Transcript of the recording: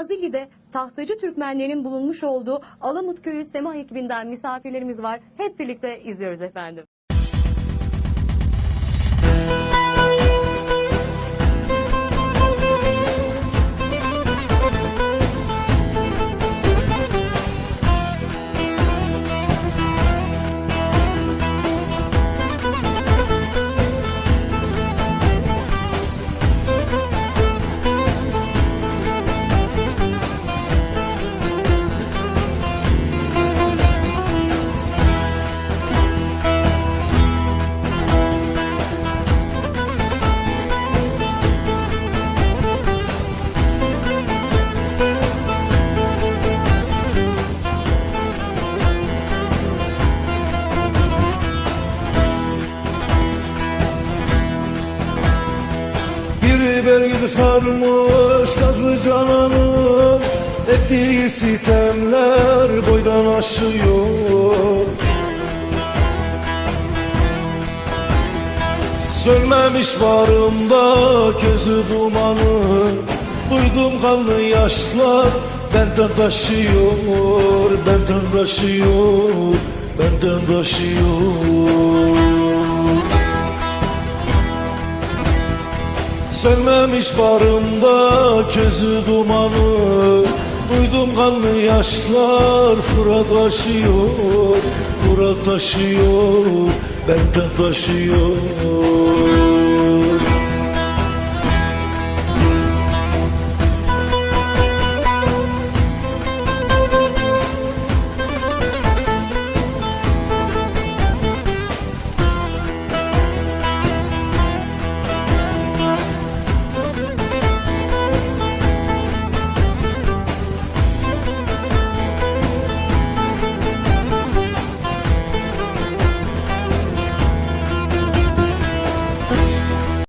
Nazilli'de tahtacı Türkmenlerin bulunmuş olduğu Alamut Köyü Semah ekibinden misafirlerimiz var. Hep birlikte izliyoruz efendim. Bir belgisi sarmış nazlı cananı. Ettiği sitemler boydan aşıyor. Sönmemiş bağrımda közü dumanı. Duydum kanlı yaşlar benden taşıyor Benden taşıyor, benden taşıyor Sönmemiş barımda közü dumanı. Duydum kanlı yaşlar Fırat taşıyor Fırat taşıyor Benden taşıyor